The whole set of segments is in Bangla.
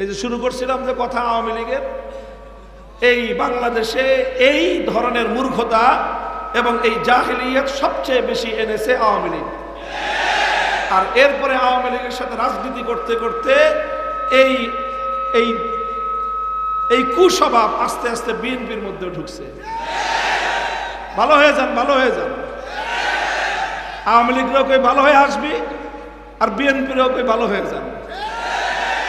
এই যে শুরু করছিলাম যে কথা আওয়ামী লীগের, এই বাংলাদেশে এই ধরনের মূর্খতা এবং এই জাহিলিয়ত সবচেয়ে বেশি এনেছে আওয়ামী লীগ। আর এরপরে আওয়ামী লীগের সাথে রাজনীতি করতে করতে এই এই এই কুস্বভাব আস্তে আস্তে বিএনপির মধ্যে ঢুকছে। ভালো হয়ে যান, ভালো হয়ে যান। আওয়ামী লীগরাও কই ভালো হয়ে আসবি, আর বিএনপিরাও কই ভালো হয়ে যান।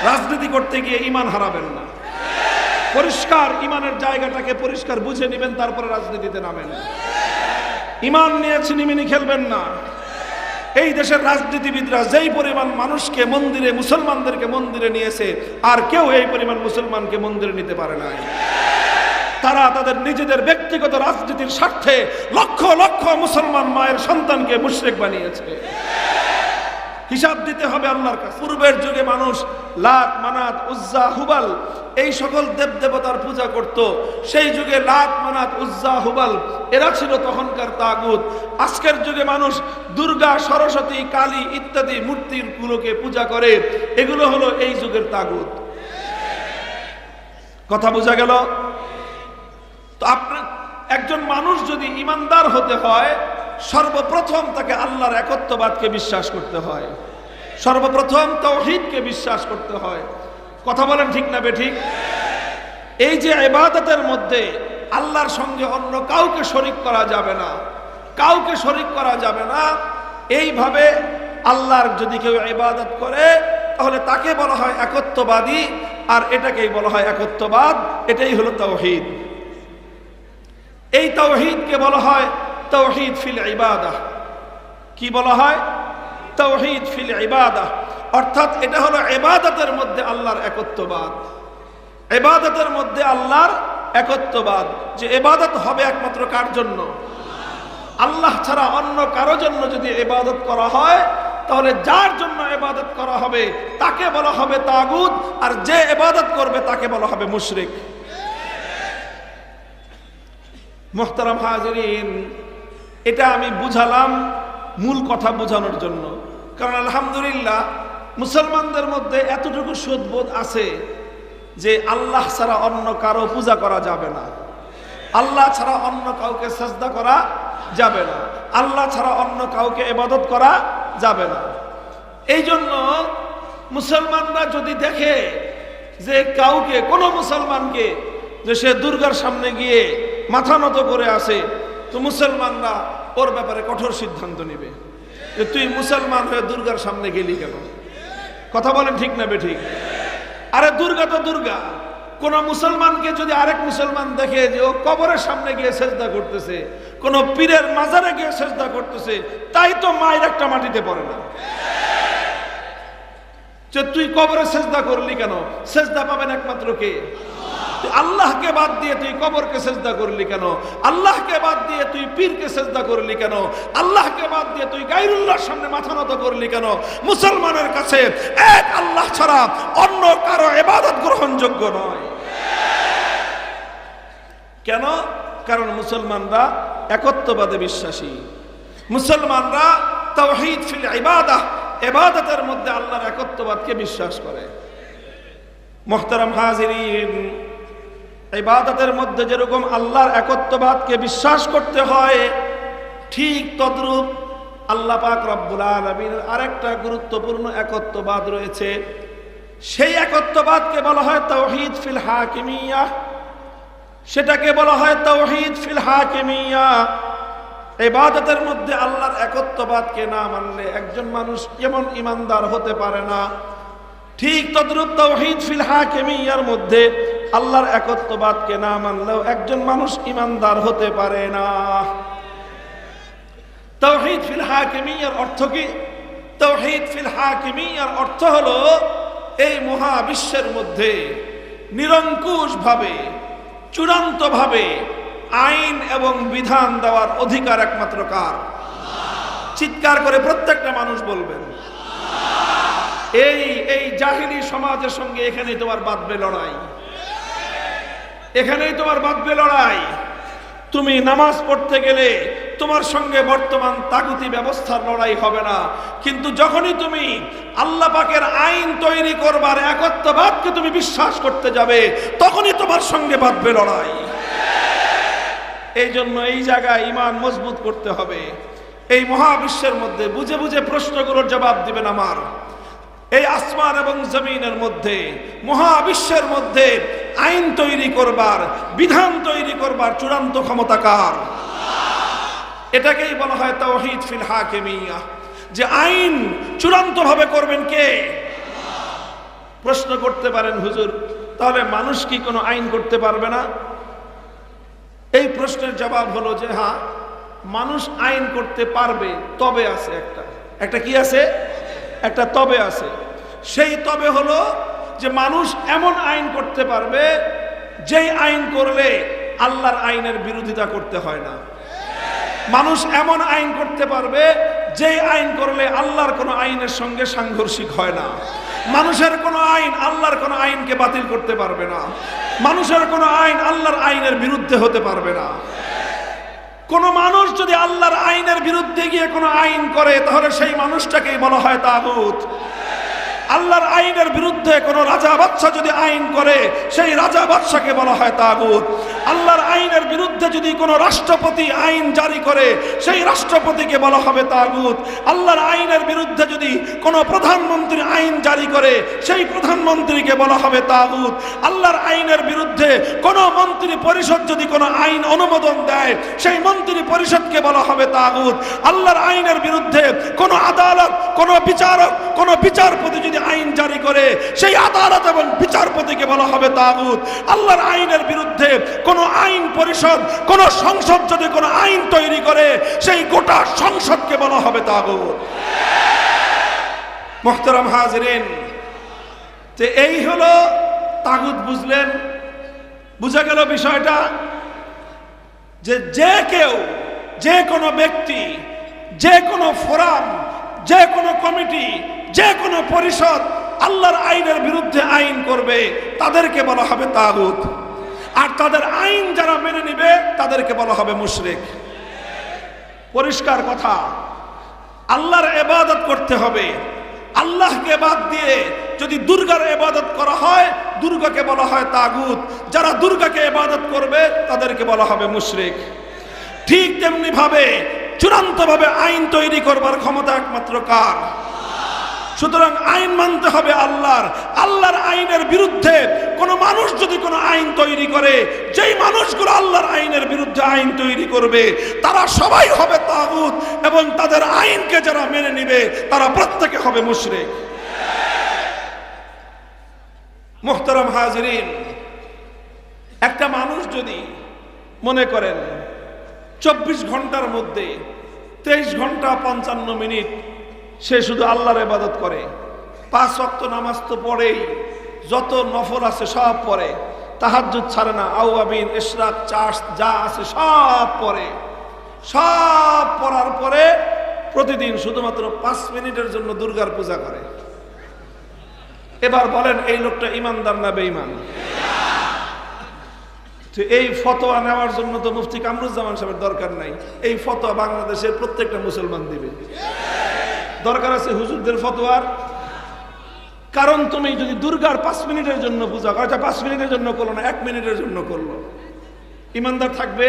রাজনীতি করতে গিয়ে ইমান হারাবেন না। পরিষ্কার ইমানের জায়গাটাকে পরিষ্কার বুঝে নেবেন, তারপরে রাজনীতিতে নামেন। ইমান নিয়ে ছিনিমিনি খেলবেন না। এই দেশের রাজনীতিবিদরা যেই পরিমাণ মানুষকে মন্দিরে, মুসলমানদেরকে মন্দিরে নিয়েছে, আর কেউ এই পরিমাণ মুসলমানকে মন্দিরে নিতে পারে নাই। তারা তাদের নিজেদের ব্যক্তিগত রাজনীতির স্বার্থে লক্ষ লক্ষ মুসলমান মায়ের সন্তানকে মুশরিক বানিয়েছে। হিসাব দিতে হবে আল্লাহর কাছে। পূর্বের যুগে মানুষ লাত মানাত, উজ্জা, হুবাল, এই সকল দেব দেবতার পূজা করত। সেই যুগে লাত মানাত, উজ্জা, হুবাল, এরা ছিল তখনকার তাগুত। আজকের যুগে মানুষ দুর্গা, সরস্বতী, কালী ইত্যাদি মূর্তির গুলোকে পূজা করে। এগুলো হলো এই যুগের তাগুত। কথা বোঝা গেল? তো আপনার একজন মানুষ যদি ইমানদার হতে হয় সর্বপ্রথম তাকে আল্লাহর একত্ববাদকে বিশ্বাস করতে হয়। সর্বপ্রথম তৌহিদকে বিশ্বাস করতে হয়। কথা বলেন ঠিক না বেঠিক? এই যে এবাদতের মধ্যে আল্লাহর সঙ্গে অন্য কাউকে শরিক করা যাবে না, কাউকে শরিক করা যাবে না, এইভাবে আল্লাহর যদি কেউ ইবাদত করে, তাহলে তাকে বলা হয় একত্ববাদী, আর এটাকেই বলা হয় একত্ববাদ, এটাই হলো তৌহিদ এই তৌহিদকে বলা হয় তৌহিদ ফিল ইবাদাহ কি বলা হয়? তৌহিদ ফিল ইবাদাহ অর্থাৎ এটা হলো এবাদতের মধ্যে আল্লাহর একত্ববাদ। এবাদতের মধ্যে আল্লাহর একত্ববাদ। যে এবাদত হবে একমাত্র কার জন্য? আল্লাহ ছাড়া অন্য কারও জন্য যদি এবাদত করা হয়, তাহলে যার জন্য এবাদত করা হবে, তাকে বলা হবে তাগুদ আর যে এবাদত করবে তাকে বলা হবে মুশরিক। মোহতারাম হাজরিন এটা আমি বুঝালাম মূল কথা বোঝানোর জন্য। কারণ আলহামদুলিল্লাহ, মুসলমানদের মধ্যে এতটুকু সুদবোধ আছে যে আল্লাহ ছাড়া অন্য কারও পূজা করা যাবে না। আল্লাহ ছাড়া অন্য কাউকে সাজদা করা যাবে না। আল্লাহ ছাড়া অন্য কাউকে এবাদত করা যাবে না। এই জন্য মুসলমানরা যদি দেখে যে কাউকে, কোনো মুসলমানকে যে সে দুর্গার সামনে গিয়ে মাথা নত করে আসে, তো মুসলমানরা ওর ব্যাপারে কঠোর সিদ্ধান্ত নেবে। যে তুই মুসলমান হয়ে দুর্গার সামনে গেলি কেন? কথা বলেন ঠিক না বে ঠিক? আরে দুর্গা তো দুর্গা। কোন মুসলমানকে যদি আরেক মুসলমান দেখে যে ও কবরের সামনে গিয়ে সেজদা করতেছে, কোন পীরের মাজারে গিয়ে সেজদা করতেছে, তাই তো মায়ের একটা মাটিতে পড়ে না। যে তুই কবরে সেজদা করলি কেন? সেজদা পাবেন একমাত্র কে? আল্লাহকে বাদ দিয়ে তুই কবরকে সেজদা করলি কেন? আল্লাহকে বাদ দিয়ে তুই পীরকে সেজদা করলি কেন? আল্লাহকে বাদ দিয়ে তুই গাইরুল্লাহর সামনে মাথা নত করলি কেন? মুসলমানের কাছে এক আল্লাহ ছাড়া অন্য কারও এবাদত গ্রহণযোগ্য নয়। কেন? কারণ মুসলমানরা একত্ববাদে বিশ্বাসী। মুসলমানরা তাওহীদ ফিল ইবাদাহ, ইবাদতের মধ্যে আল্লাহর একত্ববাদকে বিশ্বাস করে। মোহতারাম হাজিরিন ইবাদতের মধ্যে যেরকম আল্লাহর একত্ববাদকে বিশ্বাস করতে হয়, ঠিক তদ্রূপ আল্লাহ পাক রব্বুল আলমীর আরেকটা গুরুত্বপূর্ণ একত্ববাদ রয়েছে। সেই একত্ববাদকে বলা হয় তৌহিদ ফিল হাকিমিয়া। সেটাকে বলা হয় তৌহিদ ফিল হাকিমিয়া। ইবাদতের মধ্যে আল্লাহর একত্ববাদকে না মানলে একজন মানুষ যেমন ইমানদার হতে পারে না। ঠিক তদ্রুপ তৌহিদ ফিল হাকিমিয়ার মধ্যে আল্লাহর একত্ববাদকে না মানলেও একজন মানুষ ইমানদার হতে পারে না। তৌহিদ ফিল হাকিমিয়ার অর্থ কি? তৌহিদ ফিল হাকিমিয়ার অর্থ হলো এই মহাবিশ্বের মধ্যে নিরঙ্কুশ ভাবে চূড়ান্ত ভাবে আইন এবং বিধান দেওয়ার অধিকার একমাত্র কার? চিৎকার করে প্রত্যেকটা মানুষ বলবেন। এই এই জাহিনী সমাজের সঙ্গে এখানে তোমার বাঁধবে লড়াই। এখানেই তোমার বাঁধবে লড়াই। তুমি নামাজ পড়তে গেলে তোমার সঙ্গে বর্তমান তাগুতি ব্যবস্থার লড়াই হবে না। কিন্তু যখনই তুমি আল্লাহ পাকের আইন তৈরি করবার একত্ববাদকে তুমি বিশ্বাস করতে যাবে, তখনই তোমার সঙ্গে বাঁধবে লড়াই। এই জন্য এই জায়গায় ইমান মজবুত করতে হবে। এই মহাবিশ্বের মধ্যে বুঝে বুঝে প্রশ্নগুলোর জবাব দিবেন আমার। এই আসমান এবং জমিনের মধ্যে, মহাবিশ্বের মধ্যে আইন তৈরি করবার, বিধান তৈরি করবার চূড়ান্ত ক্ষমতাকার এটাকেই বলা হয় তাওহীদ ফিল হাকিমিয়া। যে আইন চূড়ান্ত ভাবে করবেন কে? প্রশ্ন করতে পারেন হুজুর, তাহলে মানুষ কি কোনো আইন করতে পারবে না? এই প্রশ্নের জবাব হলো যে হ্যাঁ মানুষ আইন করতে পারবে, তবে আছে একটা। একটা কি আছে? একটা তবে আছে। সেই তবে হলো যে মানুষ এমন আইন করতে পারবে, যেই আইন করলে আল্লাহর আইনের বিরোধিতা করতে হয় না। মানুষ এমন আইন করতে পারবে, যেই আইন করলে আল্লাহর কোনো আইনের সঙ্গে সাংঘর্ষিক হয় না। মানুষের কোনো আইন আল্লাহর কোনো আইনকে বাতিল করতে পারবে না। মানুষের কোনো আইন আল্লাহর আইনের বিরুদ্ধে হতে পারবে না। কোন মানুষ যদি আল্লাহর আইনের বিরুদ্ধে গিয়ে কোনো আইন করে, তাহলে সেই মানুষটাকেই বলা হয় তাগুত। আল্লাহর আইনের বিরুদ্ধে কোন রাজা বাদশাহ যদি আইন করে, সেই রাজা বাদশাকে বলা হয় তাগুত। আল্লাহর আইনের বিরুদ্ধে যদি কোনো রাষ্ট্রপতি আইন জারি করে, সেই রাষ্ট্রপতিকে বলা হবে তাগুত। আল্লাহর আইনের বিরুদ্ধে যদি কোনো প্রধানমন্ত্রী আইন জারি করে, সেই প্রধানমন্ত্রীকে বলা হবে তাগুত। আল্লাহর আইনের বিরুদ্ধে কোনো মন্ত্রী পরিষদ যদি কোনো আইন অনুমোদন দেয়, সেই মন্ত্রী পরিষদকে বলা হবে তাগুত। আল্লাহর আইনের বিরুদ্ধে কোনো আদালত, কোনো বিচারক, কোনো বিচারপতি যদি আইন জারি করে, সেই আদালত এবং বিচারপতিকে বলা হবে তাগুত। আল্লাহর আইনের বিরুদ্ধে কোনো আইন পরিষদ, কোন সংসদ যদি কোনো আইন তৈরি করে, সেই গোটা সংসদকে বলা হবে তাগুত। মোহতারাম হাজরিন, যে এই হলো তাগুত বুঝলেন? বুঝা গেল বিষয়টা? যে যে কেউ, যে কোনো ব্যক্তি, যে কোনো ফোরাম, যে কোনো কমিটি, যে কোনো পরিষদ, আল্লাহর আইনের বিরুদ্ধে আইন করবে, তাদেরকে বলা হবে তাগুত। আর তাদের আইন যারা মেনে নিবে, তাদেরকে বলা হবে মুশরিক। পরিষ্কার কথা। আল্লাহর এবাদত করতে হবে। আল্লাহকে বাদ দিয়ে যদি দুর্গার এবাদত করা হয়, দুর্গাকে বলা হয় তাগুত। যারা দুর্গাকে এবাদত করবে, তাদেরকে বলা হবে মুশরিক। ঠিক তেমনি ভাবে চূড়ান্ত ভাবে আইন তৈরি করবার ক্ষমতা একমাত্র কার? সুতরাং আইন মানতে হবে আল্লাহর। আল্লাহর আইনের বিরুদ্ধে কোন মানুষ যদি কোনো আইন করে, যেই মানুষগুলো আল্লাহর আইনের বিরুদ্ধে আইন তৈরি করবে, তারা সবাই হবে তাগুত এবং তাদের আইনকে যারা মেনে নিবে, তারা প্রত্যেকে হবে মুশরিক। মোহতারাম হাজরিন, একটা মানুষ যদি মনে করেন চব্বিশ ঘণ্টার মধ্যে তেইশ ঘণ্টা পঞ্চান্ন মিনিট সে শুধু আল্লাহর ইবাদত করে, পাঁচ ওয়াক্ত নামাজ তো পড়েই যত নফর আছে সব পড়ে তাহাজ্জুদ ছাড়ে না, আউয়াবিন, ইশরাক, চাষ, যা আছে সব পরে। সব পড়ার পরে প্রতিদিন শুধুমাত্র পাঁচ মিনিটের জন্য দুর্গার পূজা করে। এবার বলেন, এই লোকটা ইমানদার না বেঈমান? এই ফতোয়া নেওয়ার জন্য তো মুফতি কামরুজ্জামান সাহেবের দরকার নাই। এই ফতোয়া বাংলাদেশের প্রত্যেকটা মুসলমান দিবে। দরকার আছে হুজুরদের ফতোয়ার কারণ তুমি যদি দুর্গার পাঁচ মিনিটের জন্য পূজা করো আচ্ছা পাঁচ মিনিটের জন্য করল না, এক মিনিটের জন্য করল। ইমানদার থাকবে?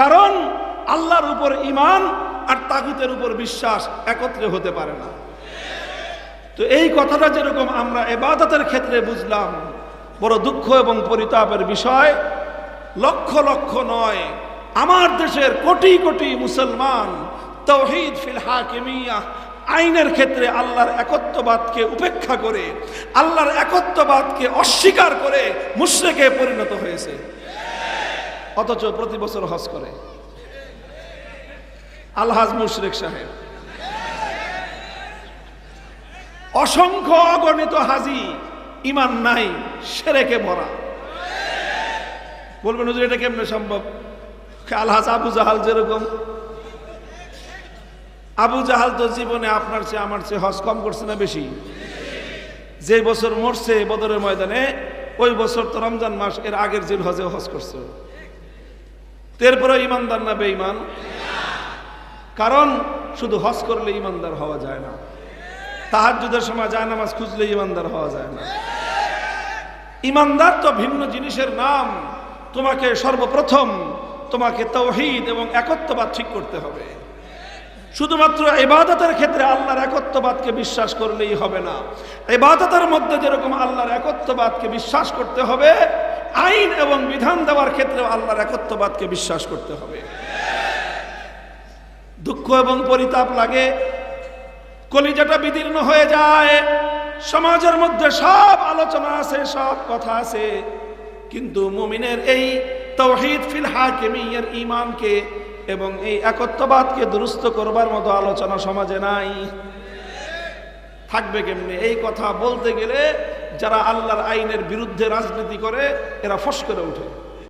কারণ আল্লাহর উপর ইমান আর তাগুতের উপর বিশ্বাস একত্রে হতে পারে না। তো এই কথাটা যেরকম আমরা এবাদতের ক্ষেত্রে বুঝলাম, বড় দুঃখ এবং পরিতাপের বিষয়। লক্ষ লক্ষ নয়, আমার দেশের কোটি কোটি মুসলমান তৌহিদ ফিল হাকিমিয়া আইনের ক্ষেত্রে আল্লাহর একত্ববাদকে উপেক্ষা করে, আল্লাহর একত্ববাদকে অস্বীকার করে মুশ্রেকে পরিণত হয়েছে। অথচ প্রতি বছর হজ করে। আলহাজ মুশরেক সাহেব। অসংখ্য অগণিত হাজি ইমান নাই, সেরেকে ভরা বলবেন, হুজুর, এটা কেমনে সম্ভব? আলহাজ আবু জাহাল যেরকম আবু জাহাল তো জীবনে আপনার চেয়ে, আমার চেয়ে হজ কম করছে না বেশি? যে বছর মরছে বদরের ময়দানে, ওই বছর তো রমজান মাস, এর আগের জিল হজে হজ করছে। এরপরে ইমানদার না বেঈমান? কারণ শুধু হজ করলে ইমানদার হওয়া যায় না। তাহাজ্জুদের সময় যায় নামাজ খুঁজলে ইমানদার হওয়া যায় না। ইমানদার তো ভিন্ন জিনিসের নাম। তোমাকে সর্বপ্রথম তোমাকে তৌহিদ এবং একত্ববাদ ঠিক করতে হবে। শুধুমাত্র এবাদতের ক্ষেত্রে আল্লাহর একত্ববাদকে বিশ্বাস করলেই হবে না। এবাদতের মধ্যে যেরকম আল্লাহর একত্ববাদকে বিশ্বাস করতে হবে, আইন এবং বিধান দেওয়ার ক্ষেত্রে আল্লাহর একত্ববাদকে বিশ্বাস করতে হবে। দুঃখ এবং পরিতাপ লাগে, কলিজাটা বিদীর্ণ হয়ে যায়, সমাজের মধ্যে সব আলোচনা আছে, সব কথা আছে, কিন্তু মুমিনের এই তৌহিদ ফিল হাকিমিয়ের ইমানকে এবং এই একত্ববাদকে দুরুস্ত করবার মতো আলোচনা সমাজে নাই। থাকবে কেমনি? এই কথা বলতে গেলে যারা আল্লাহর আইনের বিরুদ্ধে রাজনীতি করে, এরা ফস করে ওঠে।